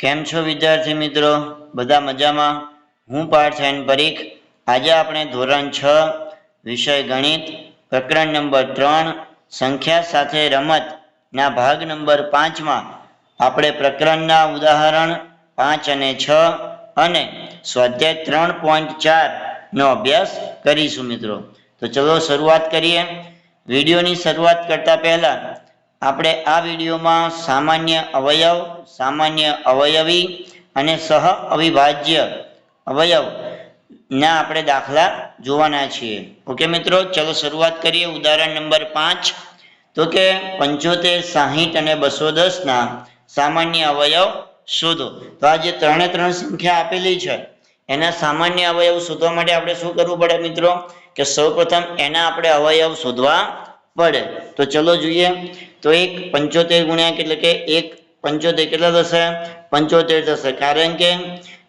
કેમ છો વિદ્યાર્થી મિત્રો? બધા મજામાં? હું પાર્થ એન પરીખ. આજે આપણે ધોરણ છ, વિષય ગણિત, પ્રકરણ નંબર ત્રણ, સંખ્યા સાથે રમત ના ભાગ નંબર પાંચમાં આપણે પ્રકરણના ઉદાહરણ પાંચ અને છ અને સ્વાધ્યાય ત્રણ પોઈન્ટ ચાર નો અભ્યાસ કરીશું મિત્રો. તો ચલો શરૂઆત કરીએ. વિડીયોની શરૂઆત કરતા પહેલા આપણે આ વિડીયોમાં સામાન્ય અવયવ, સામાન્ય અવયવી અને સહ અવિભાજ્ય અવયવ ના આપણે દાખલા જોવાના છીએ. ઓકે મિત્રો, ચલો શરૂઆત કરીએ ઉદાહરણ નંબર પાંચ. તો કે પંચોતેર, સાહીઠ અને બસો દસના સામાન્ય અવયવ શોધો. તો આ જે ત્રણે ત્રણ સંખ્યા આપેલી છે, એના સામાન્ય અવયવ શોધવા માટે આપણે શું કરવું પડે મિત્રો? કે સૌપ્રથમ એના આપણે અવયવ શોધવા પડે. તો ચલો જોઈએ. તો એક પંચોતેર ગુણ્યા એટલે કે એક પંચોતેર કેટલા થશે? પંચોતેર થશે. કારણ કે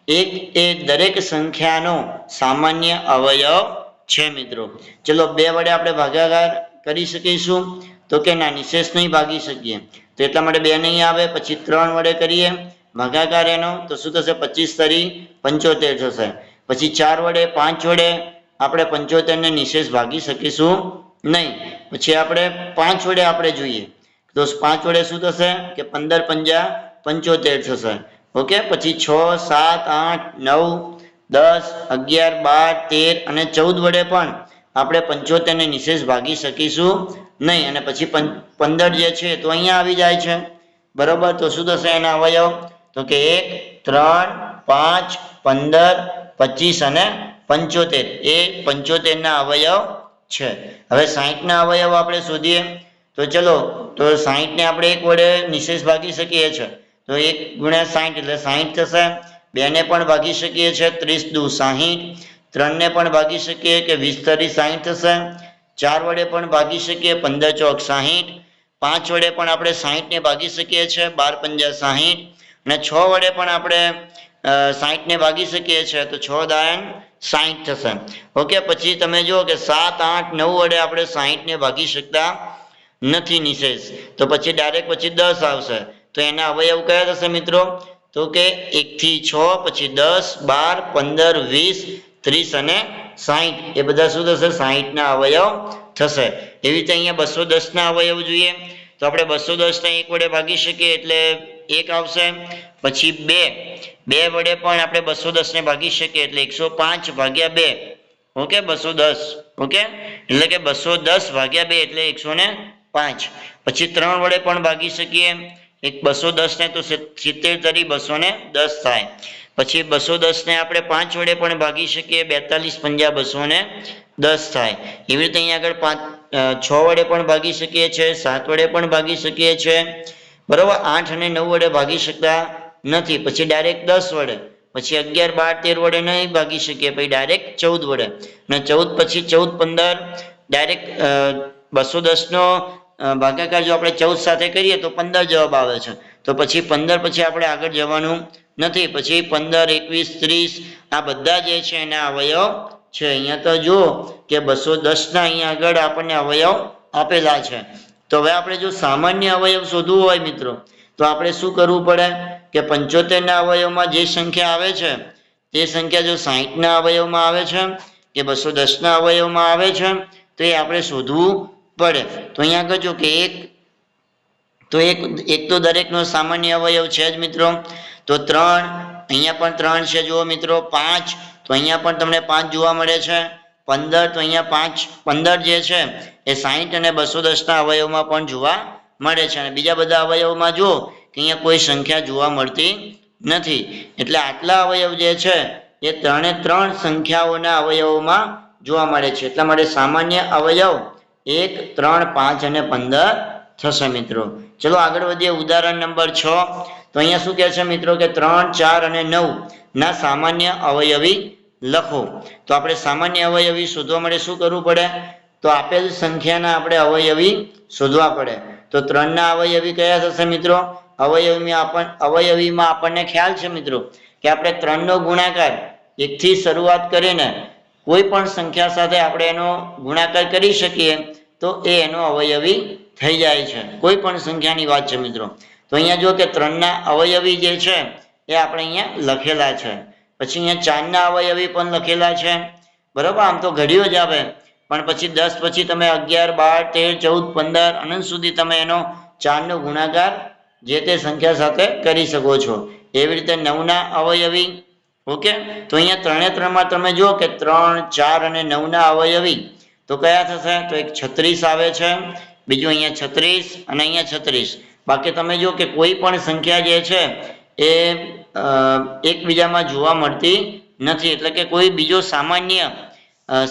એક એ દરેક સંખ્યાનો સામાન્ય અવયવ છે મિત્રો. ચલો બે વડે આપણે ભાગાકાર કરી શકીશું. તો કે ના, નિશેષ નહીં ભાગી શકીએ. તો એટલા માટે બે નહીં આવે, પછી ત્રણ વડે કરીએ. ભાગાકાર એનો, તો શું થશે? પચીસ તરી પંચોતેર થશે. પછી ચાર વડે પાંચ વડે આપણે પંચોતેરને નિશેષ ભાગી શકીશું. નહીં. પછી આપણે પાંચ વડે આપણે જોઈએ. તો પાંચ વડે શું થશે? કે પંદર પંજા પંચોતેર થશે. ઓકે? પછી છ, સાત, આઠ, નવ, દસ, અગિયાર, બાર, તેર અને ચૌદ વડે પણ આપણે પંચોતેરને નિશેષ ભાગી શકીશું નહીં. અને પછી પંદર જે છે તો અહીંયા આવી જાય છે. બરોબર? તો શું થશે એના અવયવ? તો કે એક, ત્રણ, પાંચ, પંદર, પચીસ અને પંચોતેર. એ પંચોતેરના અવયવ છે. હવે સાહીઠના અવયવ આપણે શોધીએ, તો ચલો, તો સાહીઠને આપણે એક વડે નિશેષ ભાગી શકીએ છીએ તો એક ગુણ્યા સાહીઠ એટલે સાહીઠ થશે. બેને પણ ભાગી શકીએ છીએ ત્રીસ દુ સાહીઠ. ત્રણને પણ ભાગી શકીએ કે વીસ તરી સાહીઠ થશે. ચાર વડે પણ ભાગી શકીએ, પંદર ચોક સાહીઠ. પાંચ વડે પણ આપણે સાહીઠને ભાગી શકીએ છીએ બાર પંજા સાહીઠ. અને છ વડે પણ આપણે સાહીઠને ભાગી શકીએ છીએ તો છ દાયન સાહીઠ થશે. ઓકે, પછી તમે જુઓ કે સાત, આઠ, નવ વડે આપણે સાહીઠને ભાગી શકતા નથી નિશેષ. તો પછી ડાયરેક્ટ પછી દસ આવશે. તો એના અવયવ કયા થશે મિત્રો? તો કે એકથી છ, પછી દસ, બાર, પંદર, વીસ, ત્રીસ અને સાહીઠ એ બધા શું થશે? સાહીઠના અવયવ થશે. એવી રીતે અહીંયા બસો દસના અવયવ જોઈએ. તો આપણે બસો દસને એક વડે ભાગી શકીએ એટલે એક આવશે, પછી બે. બે વડે પણ આપણે બસો દસને ભાગી શકીએ એટલે એકસો પાંચ ભાગ્યા બે. ઓકે, બસો દસ. ઓકે? એટલે કે બસો દસ ભાગ્યા બે એટલે એકસો ને પાંચ. પછી ત્રણ વડે પણ ભાગી શકીએ. એક બસો દસ ને તો સિત- સિત્તેર તરી બસો ને દસ થાય. પછી બસો દસ ને આપણે પાંચ વડે પણ ભાગી શકીએ, બેતાલીસ પંજા બસો ને દસ થાય. એવી રીતે અહીંયા આગળ પાંચ છ વડે પણ ભાગી શકીએ છીએ સાત વડે પણ ભાગી શકીએ છીએ બરોબર? આઠ અને નવ વડે ભાગી શકતા નથી. પછી ડાયરેક્ટ દસ વડે. પછી અગિયાર, બાર, તેર વડે નહીં ભાગી શકીએ. પછી ડાયરેક્ટ ચૌદ વડે. અને ચૌદ પછી ચૌદ, પંદર ડાયરેક્ટ બસો દસનો ભાગાકાર જો આપણે ચૌદ સાથે કરીએ તો પંદર જવાબ આવે છે. તો પછી પંદર પછી આપણે આગળ જવાનું નથી. પછી પંદર, એકવીસ, ત્રીસ આ બધા જે છે એના અવયવ છે. અહીંયા તો જુઓ કે બસો દસના અહીંયા આગળ આપણને અવયવ આપેલા છે. તો હવે આપણે જો સામાન્ય અવયવ શોધવું હોય મિત્રો, તો આપણે શું કરવું પડે કે પંચોતેરના અવયવમાં જે સંખ્યા આવે છે, તે સંખ્યા જો સાહીઠના અવયવમાં આવે છે કે બસો દસના અવયવમાં આવે છે, તો એ આપણે શોધવું પડે. તો અહીંયા આગળ કે એક, તો એક એક તો દરેકનો સામાન્ય અવયવ છે જ મિત્રો. તો ત્રણ, અહીંયા પણ ત્રણ છે જુઓ મિત્રો, પાંચ, તો અહીંયા પણ તમને પાંચ જોવા મળે છે. પંદર તો અહીંયા પાંચ, પંદર જે છે, એ સાહીઠ અને બસો દસના અવયવમાં પણ જોવા મળે છે. અને બીજા બધા અવયવમાં જુઓ કે અહીંયા કોઈ સંખ્યા જોવા મળતી નથી. એટલે આટલા અવયવ જે છે, એ ત્રણે ત્રણ સંખ્યાઓના અવયવોમાં જોવા મળે છે. એટલા માટે સામાન્ય અવયવ એક, ત્રણ, પાંચ અને પંદર થશે મિત્રો. ચલો આગળ વધીએ. ઉદાહરણ નંબર છ. તો અહીંયા શું કહે છે મિત્રો કે ત્રણ, ચાર અને નવ ના સામાન્ય અવયવી લખો. તો આપણે સામાન્ય અવયવી શોધવા માટે શું કરવું પડે? તો આપેલ સંખ્યાના આપણે અવયવી શોધવા પડે. તો ત્રણના અવયવી કયા થશે મિત્રો? અવયવીમાં આપણ, અવયવીમાં આપણને ખ્યાલ છે મિત્રો કે આપણે ત્રણનો ગુણાકાર એકથી શરૂઆત કરીને કોઈ પણ સંખ્યા સાથે આપણે એનો ગુણાકાર કરી શકીએ, તો એ એનો અવયવી થઈ જાય છે. કોઈ પણ સંખ્યાની વાત છે મિત્રો. તો અહીંયા જો કે ત્રણના અવયવી જે છે, એ આપણે અહીંયા લખેલા છે. પછી અહીંયા ચારના અવયવી પણ લખેલા છે. બરોબર? આમ તો ઘડીઓ જ આવે. પણ પછી દસ પછી તમે અગિયાર, બાર, તેર, ચૌદ, પંદર, અનંત સુધી તમે એનો ચારનો ગુણાકાર જે તે સંખ્યા સાથે કરી શકો છો. એવી રીતે નવના અવયવી, ઓકે? તો અહીંયા ત્રણે ત્રણમાં તમે જુઓ કે ત્રણ, ચાર અને નવના અવયવી. તો કયા થશે? તો એક છત્રીસ આવે છે. બીજું અહીંયા છત્રીસ અને અહીંયા છત્રીસ. બાકી તમે જુઓ કે કોઈ પણ સંખ્યા જે છે એ એકબીજામાં જોવા મળતી નથી. એટલે કે કોઈ બીજો સામાન્ય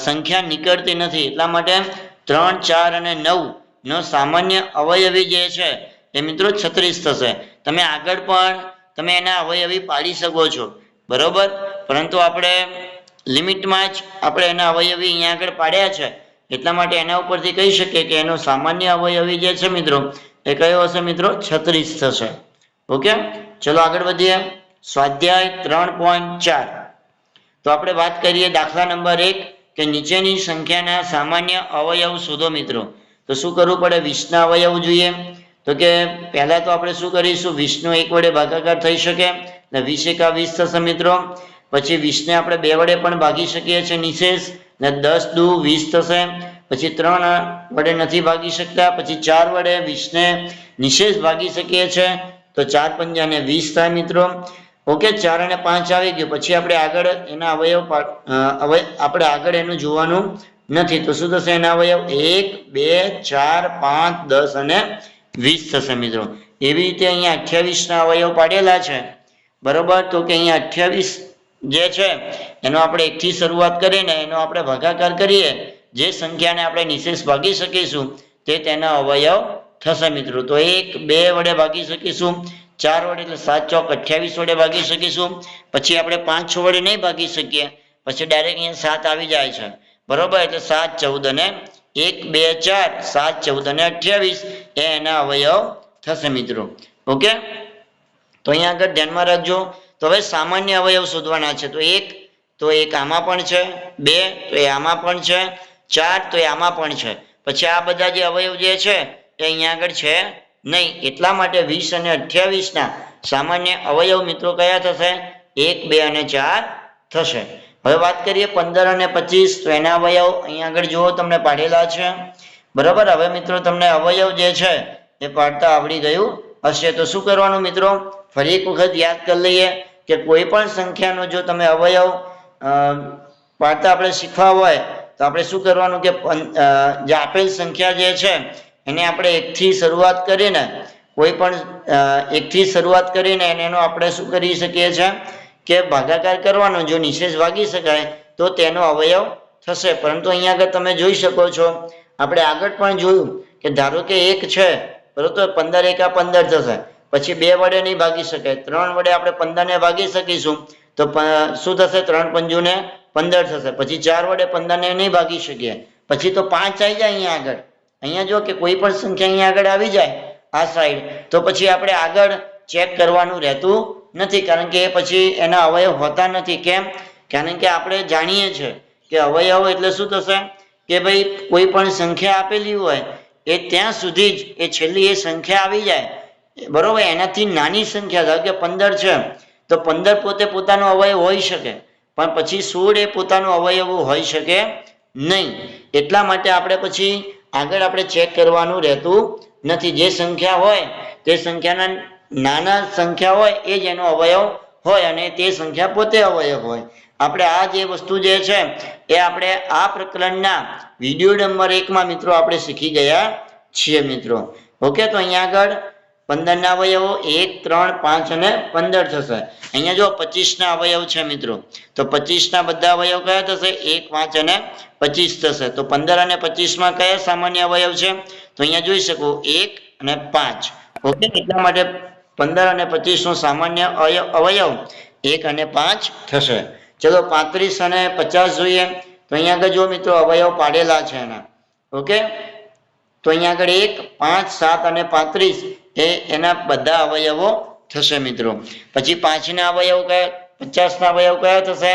સંખ્યા નીકળતી નથી. એટલા માટે ત્રણ, ચાર અને નવ નો સામાન્ય અવયવી જે છે એ મિત્રો છત્રીસ થશે. તમે આગળ પણ તમે એના અવયવી પાડી શકો છો. બરોબર? પરંતુ આપણે લિમિટમાં જ આપણે એના અવયવી અહીંયા આગળ પાડ્યા છે. એટલા માટે એના ઉપરથી કહી શકીએ કે એનો સામાન્ય અવયવી જે છે મિત્રો, એ કયો હશે મિત્રો? છત્રીસ થશે. ઓકે? ચલો આગળ વધીએ. સ્વાધ્યાય ત્રણ પોઈન્ટ ચાર. તો આપણે વાત કરીએ દાખલા નંબર એક કે નીચેની સંખ્યાના સામાન્ય અવયવ શોધો મિત્રો. તો શું કરવું પડે? વીસના અવયવ જોઈએ. તો કે પહેલા તો આપણે શું કરીશું? વીસનો એક વડે ભાગાકાર થઈ શકે ને વીસ એકા વીસ થશે મિત્રો. પછી વીસને આપણે બે વડે પણ ભાગી શકીએ છીએ નિશેષ ને દસ દુ વીસ થશે. પછી ત્રણ વડે નથી ભાગી શકતા. પછી ચાર વડે વીસને નિશેષ ભાગી શકીએ છીએ. તો ચાર પંજાને વીસ થાય મિત્રો. ઓકે, ચાર અને પાંચ આવી ગયું. પછી આપણે આગળ એના અવયવ આપણે આગળ એનું જોવાનું નથી. તો શું થશે એના અવયવ? એક, બે, ચાર, પાંચ, દસ અને વીસ થશે મિત્રો. એવી રીતે અહીંયા અઠ્યાવીસના અવયવ પાડેલા છે. બરોબર? તો કે અહીંયા અઠ્યાવીસ જે છે, એનો આપણે એકથી શરૂઆત કરીને એનો આપણે ભાગાકાર કરીએ. જે સંખ્યાને આપણે નિશેષ ભાગી શકીશું તે તેના અવયવ થશે મિત્રો. તો એક, બે વડે ભાગી શકીશું. ચાર વડે એટલે સાત ચોક અઠ્યાવીસ વડે ભાગી શકીશું. પછી આપણે પાંચ છ વડે નહીં ભાગી શકીએ. પછી ડાયરેક્ટ અહીંયા સાત આવી જાય છે. બરોબર? એટલે સાત, ચૌદ અને એક, બે, ચાર. સાત, ચૌદ અને અઠ્યાવીસ. એ એના અવયવ થશે મિત્રો. ઓકે? તો અહીંયા આગળ ધ્યાનમાં રાખજો. તો હવે સામાન્ય અવયવ શોધવાના છે. તો એક તો એક આમાં પણ છે. બે, તો એ આમાં પણ છે. ચાર, તો એ આમાં પણ છે. પછી આ બધા જે અવયવ જે છે, એ અહીંયા આગળ છે. નહીં, એટલા માટે વીસ અને અઠ્યાવીસના સામાન્ય અવયવ મિત્રો કયા થશે? એક, બે અને ચાર થશે. હવે વાત કરીએ પંદર અને પચીસ, તો એના અવયવ અહીંયા આગળ જુઓ, તમને પાડેલા છે. બરાબર? હવે મિત્રો, તમને અવયવ જે છે, એ પાડતા આવડી ગયું હશે. તો શું કરવાનું મિત્રો? ફરી એક વખત યાદ કરી લઈએ કે કોઈ પણ સંખ્યાનો જો તમે અવયવ પાડતા આપણે શીખવા હોય, તો આપણે શું કરવાનું કે જે આપેલ સંખ્યા જે છે એને આપણે એકથી શરૂઆત કરીને, કોઈ પણ એકથી શરૂઆત કરીને એને આપણે શું કરી શકીએ છીએ કે ભાગાકાર કરવાનો, જો નિશેષ ભાગી શકાય, તો તેનો અવયવ થશે. પરંતુ અહીંયા આગળ તમે જોઈ શકો છો, આપણે આગળ પણ જોયું કે ધારો કે એક છે, બરોબર, પંદર એકા પંદર થશે, પછી બે વડે નહીં ભાગી શકાય. ત્રણ વડે આપણે પંદરને ભાગી શકીશું, તો શું થશે? ત્રણ પંજુને પંદર થશે. પછી ચાર વડે પંદરને નહીં ભાગી શકીએ. પછી તો પાંચ આવી જાય અહીંયા આગળ. અહીંયા જો કે કોઈ પણ સંખ્યા અહીંયા આગળ આવી જાય, આ સાઈડ તો પછી આપણે આગળ ચેક કરવાનું રહેતું નથી, કારણ કે એ પછી એના અવયવ હોતા નથી. કેમ? કારણ કે આપણે જાણીએ છીએ કે અવયવ એટલે શું થશે? કે ભાઈ કોઈ પણ સંખ્યા આપેલી હોય, એ ત્યાં સુધી જ એ છેલ્લી એ સંખ્યા આવી જાય. બરોબર? એનાથી નાની સંખ્યા, ધારો કે પંદર છે, તો પંદર પોતે પોતાનો અવયવ હોઈ શકે, પણ પછી સોળ એ પોતાનો અવયવ હોઈ શકે નહીં. એટલા માટે આપણે પછી આગળ આપણે ચેક કરવાનું રહેતું નથી. જે સંખ્યા હોય, તે સંખ્યાના નાના સંખ્યા હોય, એ જ એનો અવયવ હોય અને તે સંખ્યા પોતે અવયવ હોય. આપણે આ જે વસ્તુ જે છે, એ આપણે આ પ્રકરણના વીડિયો નંબર એકમાં મિત્રો આપણે શીખી ગયા છીએ મિત્રો. ઓકે તો અહીંયા આગળ પંદરના અવયવો એક, ત્રણ, પાંચ અને પંદર થશે. અહીંયા જો પચીસના અવયવ છે મિત્રો, તો પચીસના બધા અવયવ કયા થશે? એક, પાંચ અને પચીસ થશે. તો પંદર અને પચીસમાં કયા સામાન્ય અવયવ છે? તો અહીંયા જોઈ શકો, એક અને પાંચ. ઓકે, એટલા માટે પંદર અને પચીસનો સામાન્ય અવયવ એક અને પાંચ થશે. ચલો પાંત્રીસ અને પચાસ જોઈએ. તો અહીંયા આગળ જો મિત્રો, અવયવ પાડેલા છે એના. ઓકે? તો અહીંયા આગળ એક, પાંચ, સાત અને પાંત્રીસ એ એના બધા અવયવો થશે મિત્રો. પછી પાંચના અવયવ કયા? પચાસના અવયવ કયા થશે?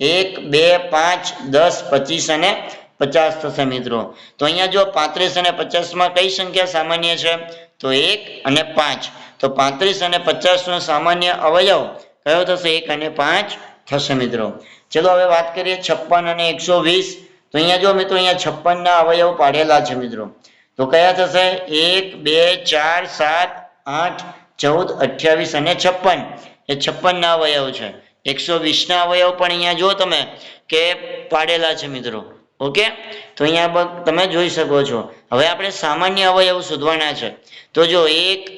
એક, બે, પાંચ, દસ, પચીસ અને પચાસ થશે મિત્રો. તો અહીંયા જો પાંત્રીસ અને પચાસમાં કઈ સંખ્યા સામાન્ય છે? તો એક અને પાંચ. તો પાંત્રીસ અને પચાસનો સામાન્ય અવયવ કયો થશે? એક અને પાંચ થશે મિત્રો. ચલો હવે વાત કરીએ છપ્પન અને એકસો વીસ. તો અહીંયા જો મિત્રો અહીંયા છપ્પનના અવયવ પાડેલા છે મિત્રો. તો કયા થશે? એક, બે, ચાર, સાત, આઠ, ચૌદ, અઠ્યાવીસ અને છપ્પન. એ છપ્પનના અવયવ છે. એકસો વીસ ના અવયવ પણ અહીંયા જો તમે કે પાડેલા છે મિત્રો, ઓકે? તો અહીંયા તમે જોઈ શકો છો. હવે આપણે સામાન્ય અવયવ શોધવાના છે. તો જો એક,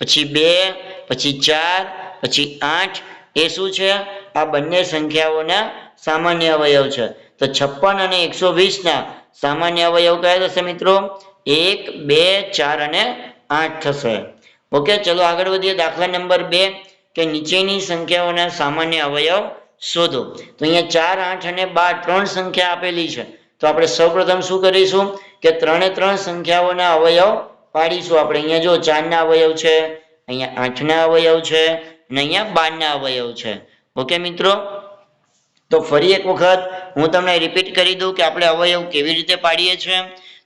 પછી બે, પછી ચાર, પછી આઠ, એ શું છે? આ બંને સંખ્યાઓના સામાન્ય અવયવ છે. તો છપ્પન અને એકસો વીસના સામાન્ય અવયવ કયા થશે મિત્રો? એક, બે, ચાર અને આઠ થશે. ઓકે, ચલો આગળ વધીએ. દાખલા નંબર બે. કે નીચેની સંખ્યાઓના સામાન્ય અવયવ શોધો. તો અહીંયા ચાર, આઠ અને બાર ત્રણ સંખ્યા આપેલી છે. તો આપણે સૌપ્રથમ શું કરીશું? કે ત્રણે ત્રણ સંખ્યાઓના અવયવ પાડીશું આપણે. અહીંયા જો ચારના અવયવ છે, અહીંયા આઠના અવયવ છે, અને અહીંયા બારના અવયવ છે. ઓકે મિત્રો? તો ફરી એક વખત હું તમને રિપીટ કરી દઉં કે આપણે અવયવ કેવી રીતે પાડીએ છીએ.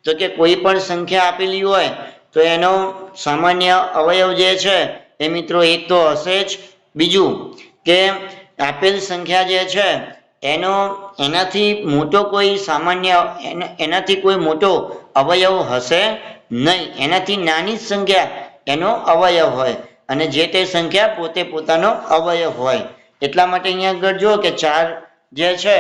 તો કે કોઈ પણ સંખ્યા આપેલી હોય, તો એનો સામાન્ય અવયવ જે છે એ મિત્રો એક તો હશે જ. બીજું કે આપેલ સંખ્યા જે છે, એનો એનાથી મોટો કોઈ સામાન્ય, એના- એનાથી કોઈ મોટો અવયવ હશે નહીં. એનાથી નાની સંખ્યા એનો અવયવ હોય અને જે તે સંખ્યા પોતે પોતાનો અવયવ હોય. એટલા માટે અહીંયા આગળ જુઓ કે ચાર જે છે,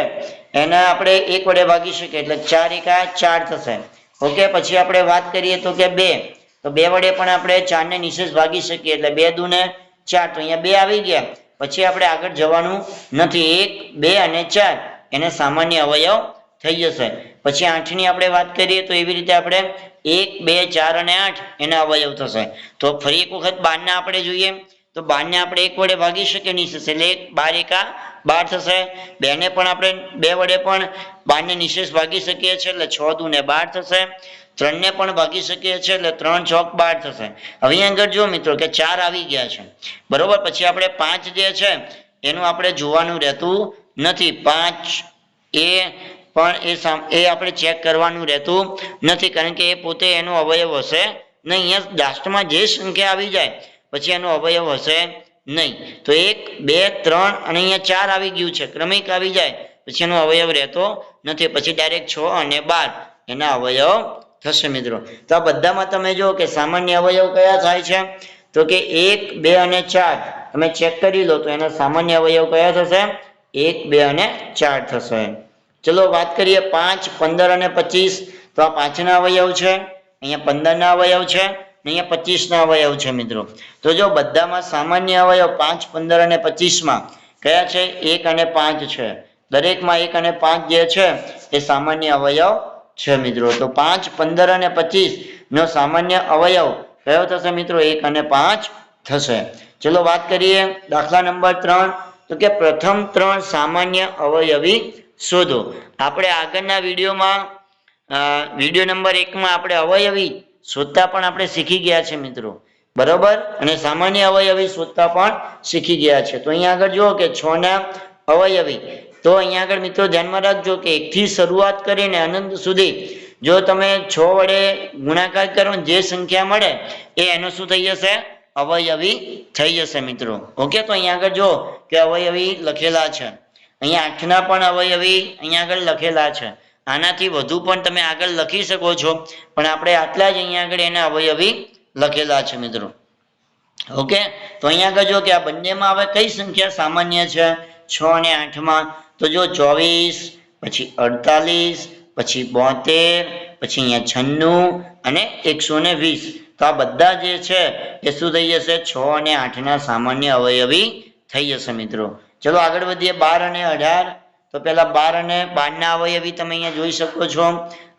એને આપણે એક વડે ભાગી શકીએ એટલે ચાર એકા ચાર થશે. ઓકે, પછી આપણે વાત કરીએ તો કે બે. તો બે વડે પણ આપણે ચારને નિશેષ ભાગી શકીએ, એટલે બે દુને ચાર, તો અહીંયા બે આવી ગયા. પછી આપણે આગળ જવાનું નથી. એક, બે અને ચાર. એને સામાન્ય અવયવ થઈ જશે. પછી આઠની આપણે વાત કરીએ તો એવી રીતે આપણે એક, બે, ચાર અને આઠ એના અવયવ થશે. તો ફરી એક વખત બારને આપણે જોઈએ. તો બારને આપણે એક વડે ભાગી શકીએ નિશેષ એટલે એક, બાર, એકા બાર થશે. બેને પણ આપણે બે વડે પણ બારને નિશેષ ભાગી શકીએ છીએ, એટલે છ દુને બાર થશે. ત્રણને પણ ભાગી શકીએ છીએ એટલે ત્રણ ચોક બાર થશે. હવે આગળ જુઓ મિત્રો કે ચાર આવી ગયા છે. બરોબર, પછી આપણે પાંચ જે છે, એનું આપણે જોવાનું રહેતું નથી. પાંચ એ પણ એ એ આપણે ચેક કરવાનું રહેતું નથી, કારણ કે એ પોતે એનો અવયવ હશે નહીં. અહીંયા લાસ્ટમાં જે સંખ્યા આવી જાય, પછી એનો અવયવ હશે નહીં. તો એક, બે, ત્રણ અને અહીંયા ચાર આવી ગયું છે. ક્રમિક આવી જાય, પછી એનો અવયવ રહેતો નથી. પછી ડાયરેક્ટ છ અને બાર, એના અવયવ થશે મિત્રો. તો આ બધામાં તમે જો કે સામાન્ય અવયવ કયા થાય છે? તો કે એક, બે અને ચાર. તમે ચેક કરી લો તો એના સામાન્ય અવયવ કયા થશે? એક, બે અને ચાર થશે. ચલો વાત કરીએ પાંચ, પંદર અને પચીસ. તો આ પાંચના અવયવ છે. અહીંયા પંદરના અવયવ છે. અહીંયા પચીસના અવયવ છે મિત્રો. તો જો બધામાં સામાન્ય અવયવ પાંચ, પંદર અને પચીસમાં કયા છે? એક અને પાંચ છે. દરેકમાં એક અને પાંચ જે છે, એ સામાન્ય અવયવ છે મિત્રો, તો પાંચ, પંદર અને પચીસ નો સામાન્ય અવયવ કયો થશે મિત્રો? એક અને પાંચ થશે. ચલો વાત કરીએ દાખલા નંબર ત્રણ. તો કે પ્રથમ ત્રણ સામાન્ય અવયવી શોધો. આપણે આગળના વિડીયોમાં વીડિયો નંબર એકમાં આપણે અવયવી શોધતા પણ આપણે શીખી ગયા છે મિત્રો. બરોબર? અને સામાન્ય અવયવી શોધતા પણ શીખી ગયા છે. તો અહીંયા આગળ જુઓ કે છ ના અવયવી તો અહીંયા આગળ મિત્રો ધ્યાનમાં રાખજો કે એકથી શરૂઆત કરીને અનંત સુધી જો તમે છ વડે ગુણાકાર કરો જે સંખ્યા મળે, એ એનો શું થઈ જશે? અવયવી થઈ જશે મિત્રો. ઓકે? તો અહીંયા આગળ જો કે અવયવી લખેલા છે. અહીંયા આઠના પણ અવયવી અહીંયા આગળ લખેલા છે. આનાથી વધુ પણ તમે આગળ લખી શકો છો. પણ આપણે આટલા જ અહીંયા આગળ એના અવયવી લખેલા છે મિત્રો. ઓકે? તો અહીંયા આગળ જો કે આ બંનેમાં હવે કઈ સંખ્યા સામાન્ય છે? છ અને આઠમાં તો જો ચોવીસ, પછી અડતાલીસ, પછી બોતેર, પછી અહીંયા છન્નું અને એકસો ને વીસ. તો આ બધા જે છે એ શું થઈ જશે? છ અને આઠના સામાન્ય અવયવી થઈ જશે મિત્રો. ચલો આગળ વધીએ બાર અને અઢાર. તો પહેલાં બાર અને બારના અવયવી તમે અહીંયા જોઈ શકો છો.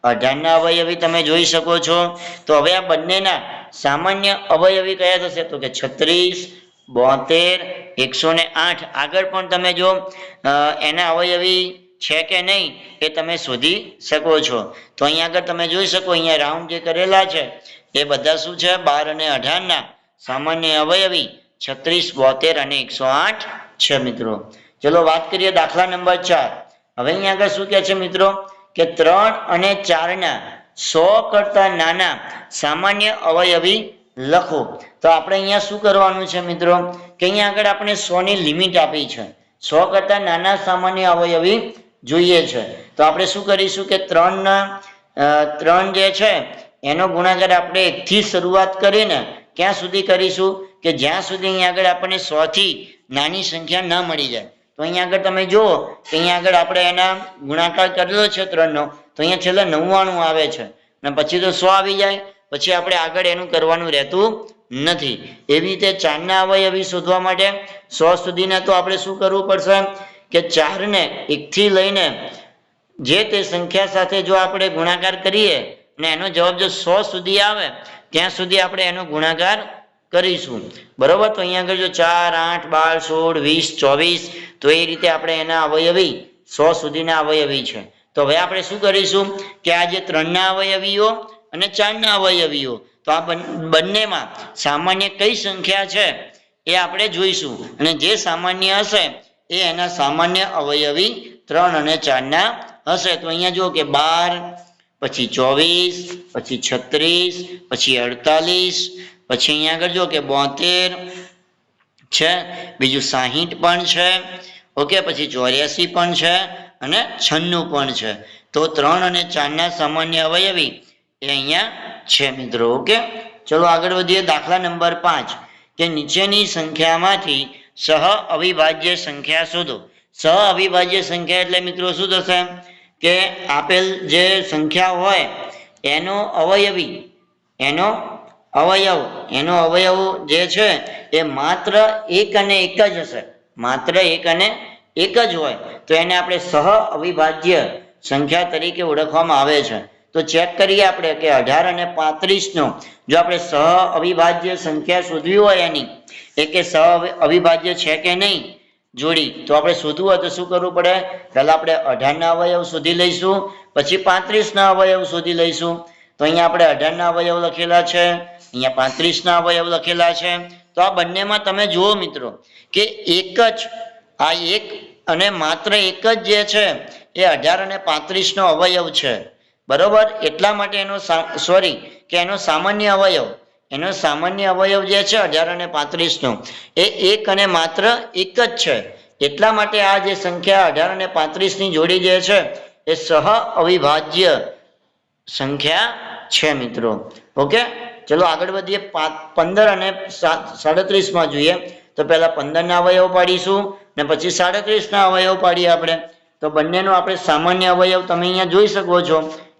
અઢારના અવયવી તમે જોઈ શકો છો. તો હવે આ બંનેના સામાન્ય અવયવી કયા થશે? તો કે છત્રીસ, બોતેર એકસો ને આઠ. આગળ પણ તમે જો એના અવયવી છે કે નહીં એ તમે શોધી શકો છો. તો અહીંયા આગળ તમે જોઈ શકો, અહીંયા રાઉન્ડ જે કરેલા છે, એ બધા શું છે? બાર અને અઢારના. સામાન્ય અવયવી છત્રીસ, બોતેર અને એકસો આઠ છે મિત્રો. ચલો વાત કરીએ દાખલા નંબર ચાર. હવે અહીંયા આગળ શું કહે છે મિત્રો? કે ત્રણ અને ચારના સો કરતા નાના સામાન્ય અવયવી લખો. તો આપણે અહીંયા શું કરવાનું છે મિત્રો? કે અહીંયા આગળ આપણે સોની લિમિટ આપી છે. સો કરતાં નાના સામાન્ય અવયવી જોઈએ છે. તો આપણે શું કરીશું કે ત્રણના ત્રણ જે છે, એનો ગુણાકાર આપણે એકથી શરૂઆત કરીને ક્યાં સુધી કરીશું? કે જ્યાં સુધી અહીંયા આગળ આપણને સો થી નાની સંખ્યા ન મળી જાય. તો અહીંયા આગળ તમે જુઓ કે અહીંયા આગળ આપણે એના ગુણાકાર કરેલો છે ત્રણનો. તો અહીંયા છેલ્લે નવ્વાણું આવે છે. અને પછી તો સો આવી જાય. પછી આપણે આગળ એનું કરવાનું રહેતું નથી. એવી રીતે ચારના અવયવી શોધવા માટે સો સુધીના તો આપણે શું કરવું પડશે? કે ચારને એકથી લઈને જે તે સંખ્યા સાથે જો આપણે ગુણાકાર કરીએ ને એનો જવાબ જો સો સુધી આવે, ત્યાં સુધી આપણે એનો ગુણાકાર કરીશું. બરોબર? તો અહીંયા આગળ જો ચાર, આઠ, બાર, સોળ, વીસ, ચોવીસ, તો એ રીતે આપણે એના અવયવી, સો સુધીના અવયવી છે. તો હવે આપણે શું કરીશું? કે આ જે ત્રણના અવયવીઓ અને ચારના અવયવીઓ. તો આ બન- બંનેમાં સામાન્ય કઈ સંખ્યા છે એ આપણે જોઈશું. અને જે સામાન્ય હશે એ એના સામાન્ય અવયવી ત્રણ અને ચારના હશે. તો અહીંયા જુઓ કે બાર, પછી ચોવીસ, પછી છત્રીસ, પછી અડતાલીસ, પછી અહીંયા આગળ જુઓ કે બોતેર છે, બીજું સાહીઠ પણ છે, ઓકે, પછી ચોર્યાસી પણ છે અને છન્નું પણ છે. તો ત્રણ અને ચારના સામાન્ય અવયવી એ અહીંયા છે મિત્રો, ઓકે? ચલો આગળ વધીએ. દાખલા નંબર પાંચ. કે નીચેની સંખ્યામાંથી સહ અવિભાજ્ય સંખ્યા શોધો. સહ અવિભાજ્ય સંખ્યા એટલે મિત્રો શું થશે? કે આપેલ જે સંખ્યા હોય, એનો અવયવી, એનો અવયવ એનો અવયવ જે છે, એ માત્ર એક અને એક જ હશે. માત્ર એક અને એક જ હોય. તો એને આપણે સહ અવિભાજ્ય સંખ્યા તરીકે ઓળખવામાં આવે છે. તો ચેક કરીએ આપણે કે અઢાર અને પાંત્રીસનો જો આપણે સહ અવિભાજ્ય સંખ્યા શોધવી હોય એની, એ કે સહ અવિ- અવિભાજ્ય છે કે નહીં, જોડી, તો આપણે શોધવું હોય તો શું કરવું પડે? પહેલાં આપણે અઢારના અવયવ શોધી લઈશું, પછી પાંત્રીસના અવયવ શોધી લઈશું. તો અહીંયા આપણે અઢારના અવયવ લખેલા છે, અહીંયા પાંત્રીસના અવયવ લખેલા છે. તો આ બંનેમાં તમે જુઓ મિત્રો, કે એક જ, આ એક અને માત્ર એક જ જે છે, એ અઢાર અને પાંત્રીસનો અવયવ છે. બરોબર? એટલા માટે એનો સોરી કે એનો સામાન્ય અવયવ, એનો સામાન્ય અવયવ જે છે અઢાર અને પાંત્રીસનો, એ એક અને માત્ર એક જ છે. એટલા માટે આ જે સંખ્યા અઢાર અને પાંત્રીસની જોડી જે છે, એ સહ અવિભાજ્ય સંખ્યા છે મિત્રો. ઓકે? ચલો આગળ વધીએ. પંદર અને સાડત્રીસમાં જોઈએ. તો પહેલાં પંદરના અવયવ પાડીશું ને પછી સાડત્રીસના અવયવ પાડીએ આપણે. તો બંનેનો આપણે સામાન્ય અવયવ તમે અહીંયા જોઈ શકો છો.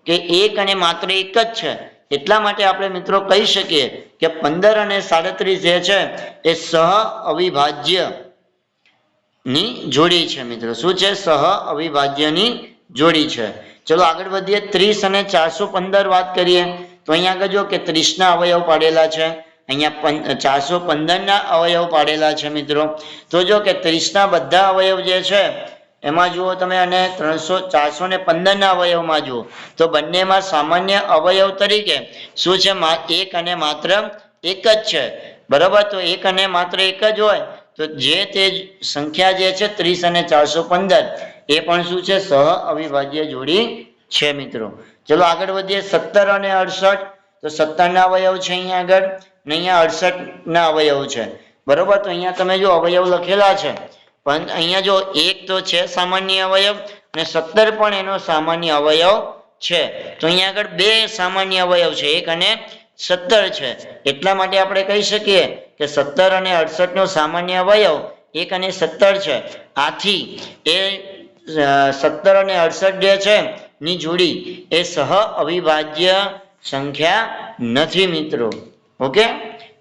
કે એક અને માત્ર એક જ છે. એટલા માટે આપણે મિત્રો કહી શકીએ કે પંદર અને સાડત્રીસ જે છે, એ સહ અવિભાજ્યની જોડી છે મિત્રો. શું છે? સહ અવિભાજ્યની જોડી છે. ચલો આગળ વધીએ. ત્રીસ અને ચારસો પંદર વાત કરીએ. તો અહીંયા આગળ જો કે ત્રીસના અવયવ પાડેલા છે. અહીંયા ચારસો પંદરના અવયવ પાડેલા છે મિત્રો. તો જો કે ત્રીસના બધા અવયવ જે છે એમાં જુઓ તમે અને ત્રણસો ચારસો ને પંદરના અવયવમાં જુઓ, તો બંનેમાં સામાન્ય અવયવ તરીકે શું છે? એક અને માત્ર એક જ છે. બરાબર? તો એક અને માત્ર એક જ હોય, તો જે તે સંખ્યા જે છે ત્રીસ અને ચારસો પંદર, એ પણ શું છે? સહ અવિભાજ્ય જોડી છે મિત્રો. ચલો આગળ વધીએ. સત્તર અને અડસઠ, તો સત્તરના અવયવ છે અહીંયા આગળ ને અહીંયા અડસઠ ના અવયવ છે. બરોબર? તો અહીંયા તમે જો અવયવ લખેલા છે પણ અહીંયા જો એક તો છે સામાન્ય અવયવ અને સત્તર પણ એનો સામાન્ય અવયવ છે. તો અહીંયા આગળ બે સામાન્ય અવયવ છે, એક અને સત્તર છે. એટલા માટે આપણે કહી શકીએ કે સત્તર અને અડસઠ નો સામાન્ય અવયવ એક અને સત્તર છે. આથી એ સત્તર અને અડસઠ જે છે ની જોડી એ સહ અવિભાજ્ય સંખ્યા નથી મિત્રો. ઓકે?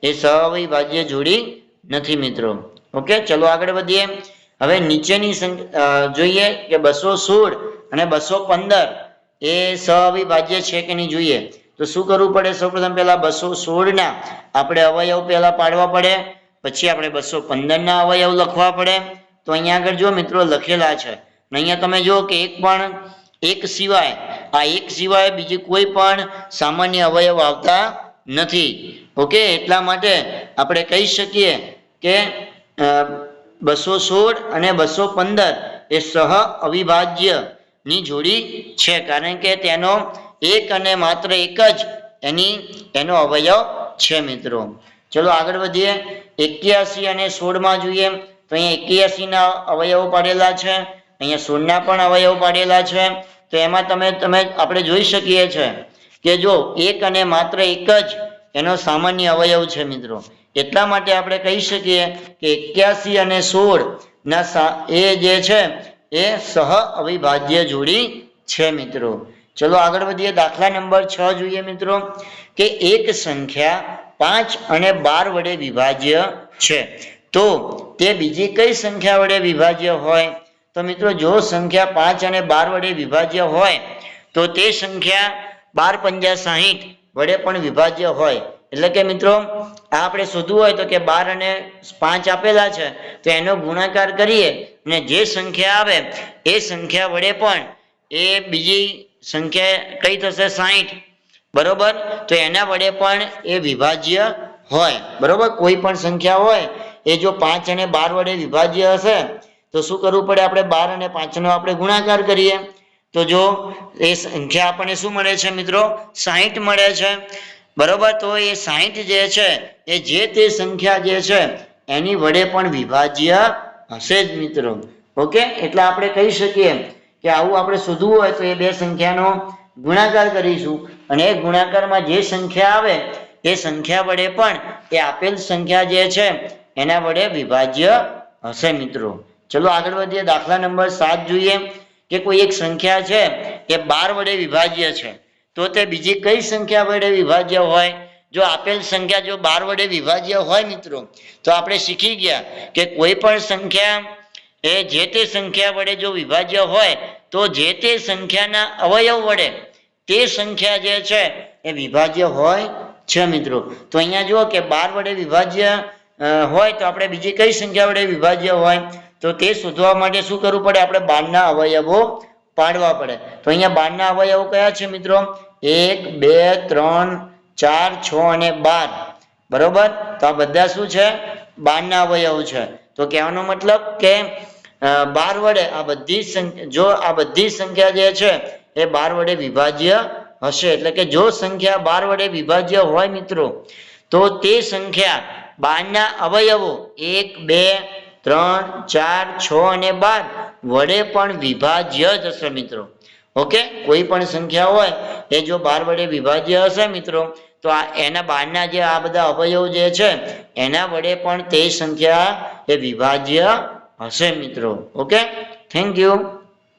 એ સહ અવિભાજ્ય જોડી નથી મિત્રો. ઓકે? ચલો આગળ વધીએ. હવે નીચેની સંખ્યા જોઈએ કે બસો સોળ અને બસો પંદર એ સહ અવિભાજ્ય છે કે નહીં જોઈએ? તો શું કરવું પડે? સૌપ્રથમ પહેલા બસો સોળના આપણે અવયવ પહેલા પાડવા પડે, પછી આપણે બસો પંદરના અવયવ લખવા પડે. તો અહીંયા આગળ જો મિત્રો, લખેલા છે. અહીંયા તમે જુઓ કે એક પણ, એક સિવાય, આ એક સિવાય બીજી કોઈ પણ સામાન્ય અવયવ આવતા નથી. ઓકે? એટલા માટે આપણે કહી શકીએ કે બસો સોળ અને બસો પંદર એ સહ અવિભાજ્યની જોડી છે. કારણ કે તેનો એક અને માત્ર એક જ એની, એનો અવયવ છે મિત્રો. ચલો આગળ વધીએ. એક્યાસી અને સોળમાં જોઈએ. તો અહીંયા એક્યાસી ના અવયવો પાડેલા છે. અહીંયા સોળના પણ અવયવો પાડેલા છે. તો એમાં તમે તમે આપણે જોઈ શકીએ છે કે જો એક અને માત્ર એક જ એનો સામાન્ય અવયવ છે મિત્રો. એટલા માટે આપણે કહી શકીએ કે એક્યાસી અને સોળ ના એ જે છે, એ સહ અવિભાજ્ય જોડી છે મિત્રો. ચલો આગળ વધીએ, દાખલા નંબર છ જોઈએ મિત્રો, કે એક સંખ્યા પાંચ અને બાર વડે વિભાજ્ય છે. તો તે બીજી કઈ સંખ્યા વડે વિભાજ્ય હોય? તો મિત્રો જો સંખ્યા પાંચ અને બાર વડે વિભાજ્ય હોય, તો તે સંખ્યા બાર પંજા સાહીઠ વડે પણ વિભાજ્ય હોય. એટલે કે મિત્રો, આ આપણે શોધવું હોય તો કે બાર અને પાંચ આપેલા છે, તો એનો ગુણાકાર કરીએ અને જે સંખ્યા આવે, એ સંખ્યા વડે પણ એ બીજી સંખ્યા કઈ થશે? સાહીઠ બરોબર? તો એના વડે પણ એ વિભાજ્ય હોય. બરોબર? કોઈ પણ સંખ્યા હોય, એ જો પાંચ અને બાર વડે વિભાજ્ય હશે, તો શું કરવું પડે આપણે? બાર અને પાંચનો આપણે ગુણાકાર કરીએ. તો જો એ સંખ્યા આપણને શું મળે છે મિત્રો? સાહીઠ મળે છે. બરોબર? તો એ સાહીઠ જે છે, એ જે તે સંખ્યા જે છે, એની વડે પણ વિભાજ્ય હશે જ મિત્રો. ઓકે? એટલે આપણે કહી શકીએ કે આવું આપણે શોધવું હોય તો એ બે સંખ્યાનો ગુણાકાર કરીશું. અને એ ગુણાકારમાં જે સંખ્યા આવે, એ સંખ્યા વડે પણ એ આપેલ સંખ્યા જે છે, એના વડે વિભાજ્ય હશે મિત્રો. ચલો આગળ વધીએ. દાખલા નંબર સાત જોઈએ કે કોઈ એક સંખ્યા છે, એ બાર વડે વિભાજ્ય છે. તો તે બીજી કઈ સંખ્યા વડે વિભાજ્ય હોય? જો આપેલ સંખ્યા જો બાર વડે વિભાજ્ય હોય મિત્રો, તો આપણે શીખી ગયા કે કોઈ પણ સંખ્યા એ જે તે સંખ્યા વડે જો વિભાજ્ય હોય, તો જે તે સંખ્યાના અવયવ વડે તે સંખ્યા જે છે એ વિભાજ્ય હોય છે મિત્રો. તો અહીંયા જુઓ કે બાર વડે વિભાજ્ય હોય તો આપણે બીજી કઈ સંખ્યા વડે વિભાજ્ય હોય? તો તે શોધવા માટે શું કરવું પડે? આપણે બારના અવયવો પાડવા પડે. તો અહીંયા બારના અવયવો કયા છે મિત્રો? એક, બે, ત્રણ, ચાર, છ અને બાર. બરોબર? તો આ બધા શું છે? બારના અવયવ છે. તો કહેવાનો મતલબ કે બાર વડે આ બધી સંખ્યા જો આ બધી સંખ્યા જે છે, એ બાર વડે વિભાજ્ય હશે. એટલે કે જો સંખ્યા બાર વડે વિભાજ્ય હોય મિત્રો, તો તે સંખ્યા બારના અવયવો એક, બે ત્રણ, ચાર, છ અને બાર વડે પણ વિભાજ્ય જ હશે મિત્રો. ઓકે? કોઈ પણ સંખ્યા હોય એ જો બાર વડે વિભાજ્ય હશે મિત્રો, તો આ એના બારના જે આ બધા અવયવ જે છે, એના વડે પણ તે સંખ્યા એ વિભાજ્ય હશે મિત્રો. ઓકે? Thank you